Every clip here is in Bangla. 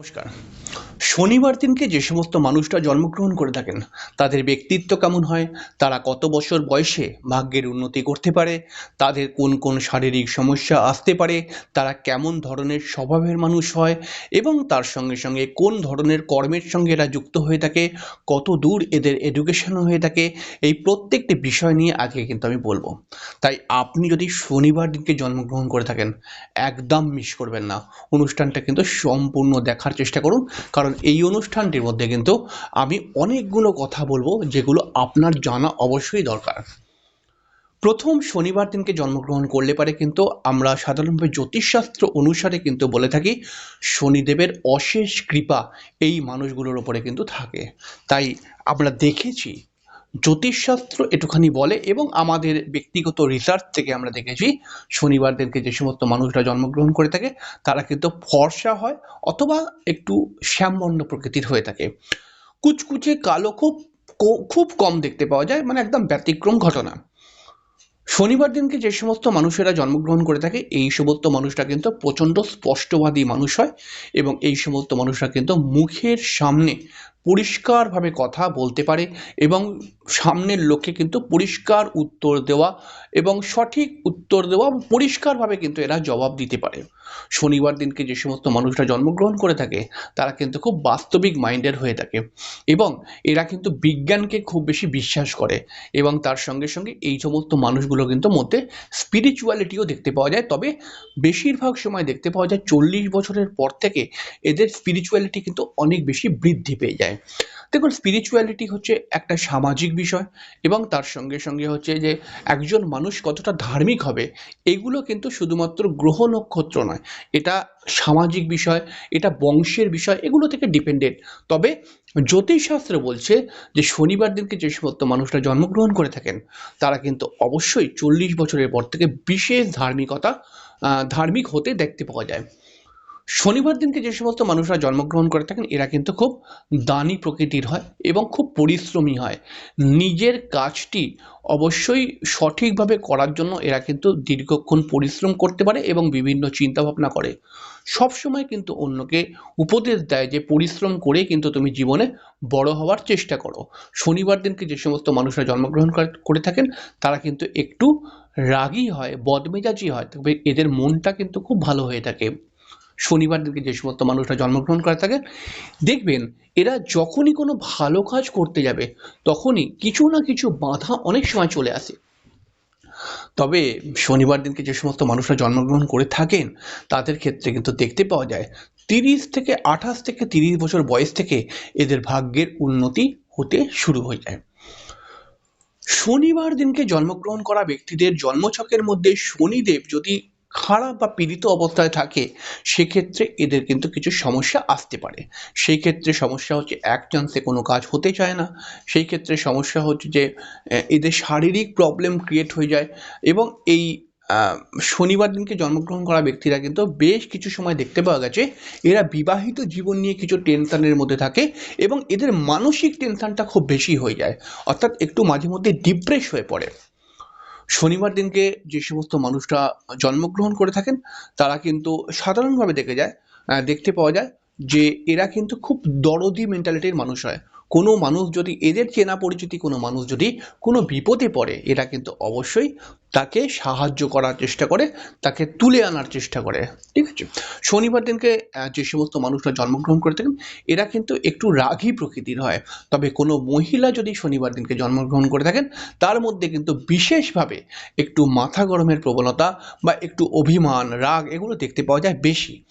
নমস্কার। শনিবার দিনকে যে সমস্ত মানুষরা জন্মগ্রহণ করে থাকেন, তাদের ব্যক্তিত্ব কেমন হয়, তারা কত বছর বয়সে ভাগ্যের উন্নতি করতে পারে, তাদের কোন কোন শারীরিক সমস্যা আসতে পারে, তারা কেমন ধরনের স্বভাবের মানুষ হয় এবং তার সঙ্গে সঙ্গে কোন ধরনের কর্মের সঙ্গে এরা যুক্ত হয়ে থাকে, কত দূর এদের এডুকেশন হয়ে থাকে, এই প্রত্যেকটি বিষয় নিয়ে আজকে কিন্তু আমি বলব। তাই আপনি যদি শনিবার দিনকে জন্মগ্রহণ করে থাকেন, একদম মিস করবেন না। অনুষ্ঠানটা কিন্তু সম্পূর্ণ দেখার চেষ্টা করুন। কারণ এই অনুষ্ঠানটির মধ্যে কিন্তু আমি অনেকগুলো কথা বলব যেগুলো আপনার জানা অবশ্যই দরকার। প্রথম শনিবার দিনকে জন্মগ্রহণ করলে পারে কিন্তু আমরা সাধারণভাবে জ্যোতিষশাস্ত্র অনুসারে কিন্তু বলে থাকি, শনিদেবের অশেষ কৃপা এই মানুষগুলোর ওপরে কিন্তু থাকে। তাই আমরা দেখেছি জ্যোতিষশাস্ত্র একটুখানি বলে এবং আমাদের ব্যক্তিগত রিসার্চ থেকে আমরা দেখেছি শনিবার দিনকে যে সমস্ত মানুষরা জন্মগ্রহণ করে থাকে, তারা কিন্তু ফর্সা হয় অথবা একটু শ্যামবর্ণ প্রকৃতির হয়ে থাকে। কুচকুচে কালো খুব খুব কম দেখতে পাওয়া যায় মানে একদম ব্যতিক্রম ঘটনা। শনিবার দিনকে যে সমস্ত মানুষেরা জন্মগ্রহণ করে থাকে, এই সমস্ত মানুষরা কিন্তু প্রচণ্ড স্পষ্টবাদী মানুষ হয় এবং এই সমস্ত মানুষরা কিন্তু মুখের সামনে পরিষ্কারভাবে কথা বলতে পারে এবং সামনের লোককে কিন্তু পরিষ্কার উত্তর দেওয়া এবং সঠিক উত্তর দেওয়া পরিষ্কারভাবে কিন্তু এরা জবাব দিতে পারে। শনিবার দিনকে যে সমস্ত মানুষরা জন্মগ্রহণ করে থাকে, তারা কিন্তু খুব বাস্তবিক মাইন্ডের হয়ে থাকে এবং এরা কিন্তু বিজ্ঞানকে খুব বেশি বিশ্বাস করে এবং তার সঙ্গে সঙ্গে এই সমস্ত মানুষগুলো কিন্তু মধ্যে স্পিরিচুয়ালিটিও দেখতে পাওয়া যায়। তবে বেশিরভাগ সময় দেখতে পাওয়া যায় চল্লিশ বছরের পর থেকে এদের স্পিরিচুয়ালিটি কিন্তু অনেক বেশি বৃদ্ধি পেয়ে যায়। দেখুন স্পিরিচুয়ালিটি হচ্ছে একটা সামাজিক বিষয় এবং তার সঙ্গে সঙ্গে হচ্ছে যে একজন মানুষ কতটা ধার্মিক হবে, এগুলো কিন্তু শুধুমাত্র গ্রহ নক্ষত্র নয়। এটা সামাজিক বিষয়, এটা বংশের বিষয়, এগুলো থেকে ডিপেন্ডেন্ট তবে জ্যোতিষশাস্ত্র বলছে যে শনিবার দিনকে যে সমস্ত মানুষরা জন্মগ্রহণ করে থাকেন, তারা কিন্তু অবশ্যই চল্লিশ বছরের পর থেকে বিশেষ ধার্মিকতা ধার্মিক হতে দেখতে পাওয়া যায়। শনিবার দিনকে যে সমস্ত মানুষরা জন্মগ্রহণ করে থাকেন, এরা কিন্তু খুব দানী প্রকৃতির হয় এবং খুব পরিশ্রমী হয়। নিজের কাজটি অবশ্যই সঠিকভাবে করার জন্য এরা কিন্তু দীর্ঘক্ষণ পরিশ্রম করতে পারে এবং বিভিন্ন চিন্তাভাবনা করে। সবসময় কিন্তু অন্যকে উপদেশ দেয় যে, পরিশ্রম করে কিন্তু তুমি জীবনে বড় হওয়ার চেষ্টা করো। শনিবার দিনকে যে সমস্ত মানুষরা জন্মগ্রহণ করে থাকেন, তারা কিন্তু একটু রাগী হয়, বদমেজাজি হয়, তবে এদের মনটা কিন্তু খুব ভালো হয়ে থাকে। শনিবার দিনকে যে সমস্ত মানুষরা জন্মগ্রহণ করে থাকে, দেখবেন এরা যখনই কোনো ভালো কাজ করতে যাবে, তখনই কিছু না কিছু বাধা অনেক সময় চলে আসে। তবে শনিবার দিনকে যে সমস্ত মানুষরা জন্মগ্রহণ করে থাকেন, তাদের ক্ষেত্রে কিন্তু দেখতে পাওয়া যায়, তিরিশ থেকে আঠাশ থেকে তিরিশ বছর বয়স থেকে এদের ভাগ্যের উন্নতি হতে শুরু হয়ে যায়। শনিবার দিনকে জন্মগ্রহণ করা ব্যক্তিদের জন্মছকের মধ্যে শনিদেব যদি খারাপ বা পীড়িত অবস্থায় থাকে, সেক্ষেত্রে এদের কিন্তু কিছু সমস্যা আসতে পারে। সেই ক্ষেত্রে সমস্যা হচ্ছে এক চান্সে কোনো কাজ হতে চায় না। সেই ক্ষেত্রে সমস্যা হচ্ছে যে এদের শারীরিক প্রবলেম ক্রিয়েট হয়ে যায় এবং এই শনিবার দিনকে জন্মগ্রহণ করা ব্যক্তিরা কিন্তু বেশ কিছু সময় দেখতে পাওয়া গেছে, এরা বিবাহিত জীবন নিয়ে কিছু টেনশনের মধ্যে থাকে এবং এদের মানসিক টেনশনটা খুব বেশি হয়ে যায়। অর্থাৎ একটু মাঝে মধ্যে ডিপ্রেস হয়ে পড়ে। শনিবার দিনকে যে সমস্ত মানুষরা জন্মগ্রহণ করে থাকেন, তারা কিন্তু সাধারণভাবে দেখে যায় দেখতে পাওয়া যায় যে এরা কিন্তু খুব দরদি মেন্টালিটির মানুষ হয়। কোনো মানুষ যদি এদের চেনা পরিচিতি, কোনো মানুষ যদি কোনো বিপদে পড়ে, এরা কিন্তু অবশ্যই তাকে সাহায্য করার চেষ্টা করে, তাকে তুলে আনার চেষ্টা করে, ঠিক আছে? শনিবার দিনকে যে সমস্ত মানুষরা জন্মগ্রহণ করে থাকেন, এরা কিন্তু একটু রাগী প্রকৃতির হয়। তবে কোনো মহিলা যদি শনিবার দিনকে জন্মগ্রহণ করে থাকেন, তার মধ্যে কিন্তু বিশেষভাবে একটু মাথা গরমের প্রবণতা বা একটু অভিমান, রাগ, এগুলো দেখতে পাওয়া যায় বেশি।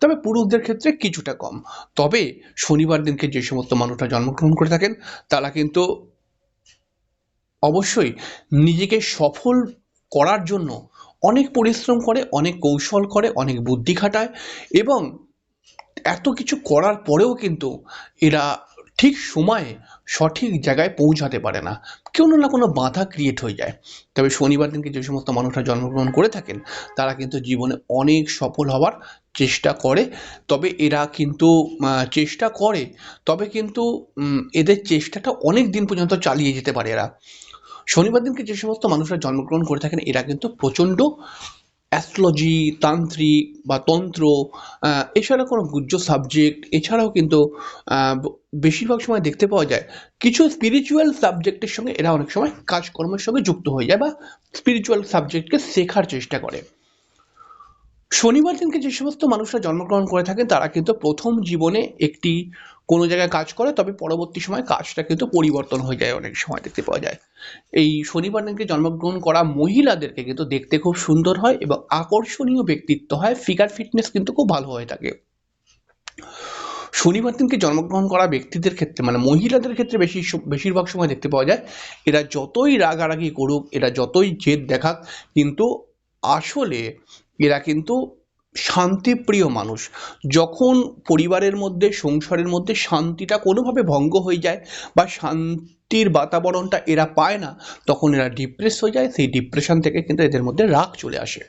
তবে পুরুষদের ক্ষেত্রে কিছুটা কম। তবে শনিবার দিনকে যে সমস্ত মানুষরা জন্মগ্রহণ করে থাকেন, তারা কিন্তু অবশ্যই নিজেকে সফল করার জন্য অনেক পরিশ্রম করে, অনেক কৌশল করে, অনেক বুদ্ধি খাটায় এবং এত কিছু করার পরেও কিন্তু এরা ঠিক সময়ে সঠিক জায়গায় পৌঁছাতে পারে না। কোনো না কোনো বাধা ক্রিয়েট হয়ে যায়। তবে শনিবার দিনকে যে সমস্ত মানুষরা জন্মগ্রহণ করে থাকেন, তারা কিন্তু জীবনে অনেক সফল হওয়ার চেষ্টা করে। তবে এরা কিন্তু চেষ্টা করে, তবে কিন্তু এদের চেষ্টাটা অনেক দিন পর্যন্ত চালিয়ে যেতে পারে এরা। শনিবার দিনকে যে সমস্ত মানুষরা জন্মগ্রহণ করে থাকেন, এরা কিন্তু প্রচণ্ড অ্যাস্ট্রোলজি তান্ত্রিক বা তন্ত্র এছাড়া কোনো গুজ্জ সাবজেক্ট এছাড়াও কিন্তু বেশিরভাগ সময় দেখতে পাওয়া যায়, কিছু স্পিরিচুয়াল সাবজেক্টের সঙ্গে এরা অনেক সময় কাজকর্মের সঙ্গে যুক্ত হয়ে যায় বা স্পিরিচুয়াল সাবজেক্টকে শেখার চেষ্টা করে। শনিবার দিনকে যে সমস্ত মানুষরা জন্মগ্রহণ করে থাকেন, তারা কিন্তু প্রথম জীবনে একটি কোনো জায়গায় কাজ করে, তবে পরবর্তী সময় কাজটা কিন্তু পরিবর্তন হয়ে যায়, অনেক সময় দেখতে পাওয়া যায়। এই শনিবার দিনকে জন্মগ্রহণ করা মহিলাদেরকে কিন্তু দেখতে খুব সুন্দর হয় এবং আকর্ষণীয় ব্যক্তিত্ব হয় ফিগার ফিটনেস কিন্তু খুব ভালো হয়ে থাকে। শনিবার দিনকে জন্মগ্রহণ করা ব্যক্তিদের ক্ষেত্রে মানে মহিলাদের ক্ষেত্রে বেশি বেশিরভাগ সময় দেখতে পাওয়া যায়, এরা যতই রাগারাগি করুক, এরা যতই জেদ দেখাক, কিন্তু আসলে এরা কিন্তু শান্তিপ্রিয় মানুষ। যখন পরিবারের মধ্যে, সংসারের মধ্যে শান্তিটা কোনোভাবে ভঙ্গ হয়ে যায় বা শান্তির বাতাবরণটা এরা পায় না, তখন এরা ডিপ্রেস হয়ে যায়। সেই ডিপ্রেশন থেকে কিন্তু এদের মধ্যে রাগ চলে আসে।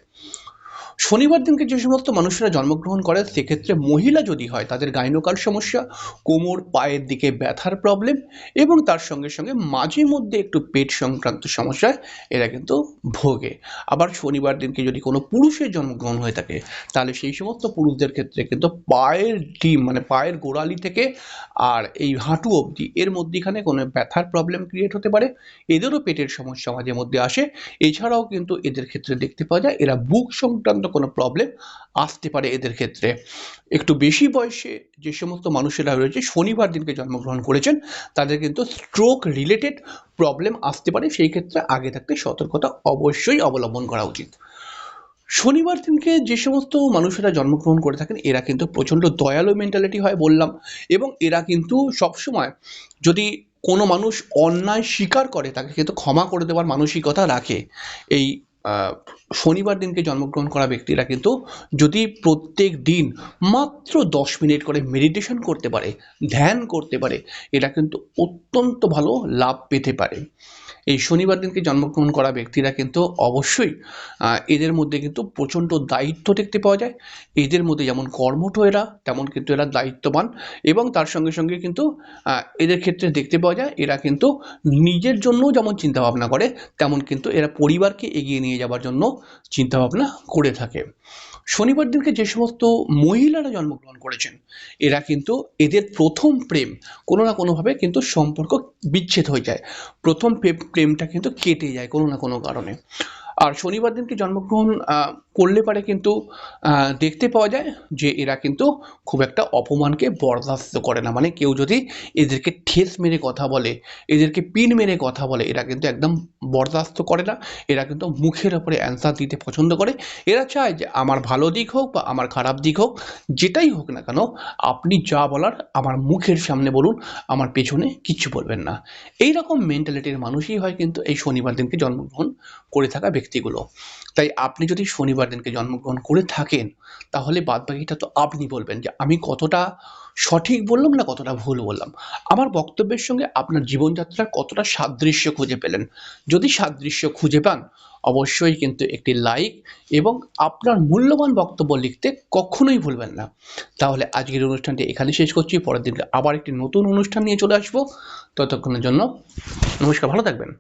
শনিবার দিনকে যে সমস্ত মানুষেরা জন্মগ্রহণ করে, সেক্ষেত্রে মহিলা যদি হয়, তাদের গাইনোকার সমস্যা, কোমর, পায়ের দিকে ব্যথার প্রবলেম এবং তার সঙ্গে সঙ্গে মাঝে মধ্যে একটু পেট সংক্রান্ত সমস্যায় এরা কিন্তু ভোগে। আবার শনিবার দিনকে যদি কোনো পুরুষের জন্মগ্রহণ হয়ে থাকে, তাহলে সেই সমস্ত পুরুষদের ক্ষেত্রে কিন্তু পায়ের ডিম মানে পায়ের গোড়ালি থেকে আর এই হাঁটু অবধি, এর মধ্যিখানে কোনো ব্যথার প্রবলেম ক্রিয়েট হতে পারে। এদেরও পেটের সমস্যা মাঝে মধ্যে আসে। এছাড়াও কিন্তু এদের ক্ষেত্রে দেখতে পাওয়া যায়, এরা বুক সংক্রান্ত কোনো প্রবলেম আসতে পারে এদের ক্ষেত্রে। একটু বেশি বয়সে যে সমস্ত মানুষেরা রয়েছে, শনিবার দিনকে জন্মগ্রহণ করেছেন, তাদের কিন্তু স্ট্রোক রিলেটেড প্রবলেম আসতে পারে। সেই ক্ষেত্রে আগে থাকতে সতর্কতা অবশ্যই অবলম্বন করা উচিত। শনিবার দিনকে যে সমস্ত মানুষেরা জন্মগ্রহণ করে থাকেন, এরা কিন্তু প্রচণ্ড দয়ালু মেন্টালিটি হয় বললাম, এবং এরা কিন্তু সবসময় যদি কোনো মানুষ অন্যায় স্বীকার করে, তাকে কিন্তু ক্ষমা করে দেওয়ার মানসিকতা রাখে। এই শনিবার দিনকে জন্মগ্রহণ করা ব্যক্তিরা কিন্তু যদি প্রত্যেক দিন মাত্র দশ মিনিট করে মেডিটেশন করতে পারে, ধ্যান করতে পারে, এটা কিন্তু অত্যন্ত ভালো লাভ পেতে পারে। এই শনিবার দিনকে জন্মগ্রহণ করা ব্যক্তিরা কিন্তু অবশ্যই এদের মধ্যে কিন্তু প্রচণ্ড দায়িত্ব দেখতে পাওয়া যায়। এদের মধ্যে যেমন কর্মঠ এরা, তেমন কিন্তু এরা দায়িত্ববান এবং তার সঙ্গে সঙ্গে কিন্তু এদের ক্ষেত্রে দেখতে পাওয়া যায় এরা কিন্তু নিজের জন্য যেমন চিন্তাভাবনা করে, তেমন কিন্তু এরা পরিবারকে এগিয়ে নিয়ে যাওয়ার জন্য চিন্তাভাবনা করে থাকে। শনিবার দিনকে যে সমস্ত মহিলারা জন্মগ্রহণ করেছেন, এরা কিন্তু এদের প্রথম প্রেম কোনো না কোনোভাবে কিন্তু সম্পর্ক বিচ্ছেদ হয়ে যায়। প্রথম প্রেম- প্রেমটা কিন্তু কেটে যায় কোনো না কোনো কারণে। আর শনিবার দিনকে জন্মগ্রহণ করলে পারে কিন্তু দেখতে পাওয়া যায় যে এরা কিন্তু খুব একটা অপমানকে বরদাস্ত করে না। মানে কেউ যদি এদেরকে ঠেস মেরে কথা বলে, এদেরকে পিন মেরে কথা বলে, এরা কিন্তু একদম বরদাস্ত করে না। এরা কিন্তু মুখের ওপরে অ্যান্সার দিতে পছন্দ করে। এরা চায় যে আমার ভালো দিক হোক বা আমার খারাপ দিক হোক, যেটাই হোক না কেন, আপনি যা বলার আমার মুখের সামনে বলুন, আমার পেছনে কিচ্ছু বলবেন না। এই রকম মেন্টালিটির মানুষই হয় কিন্তু এই শনিবার দিনকে জন্মগ্রহণ করে থাকা ব্যক্তিগুলো। তাই আপনি যদি শনিবার দিনকে জন্মগ্রহণ করে থাকেন, তাহলে বাদবাকিটা তো আপনি বলবেন যে আমি কতটা সঠিক বললাম না কতটা ভুল বললাম। আমার বক্তব্যের সঙ্গে আপনার জীবনযাত্রার কতটা সাদৃশ্য খুঁজে পেলেন? যদি সাদৃশ্য খুঁজে পান, অবশ্যই কিন্তু একটি লাইক এবং আপনার মূল্যবান বক্তব্য লিখতে কখনোই ভুলবেন না। তাহলে আজকের অনুষ্ঠানটি এখানে শেষ করছি। পরের দিনকে আবার একটি নতুন অনুষ্ঠান নিয়ে চলে আসব। ততক্ষণের জন্য নমস্কার, ভালো থাকবেন।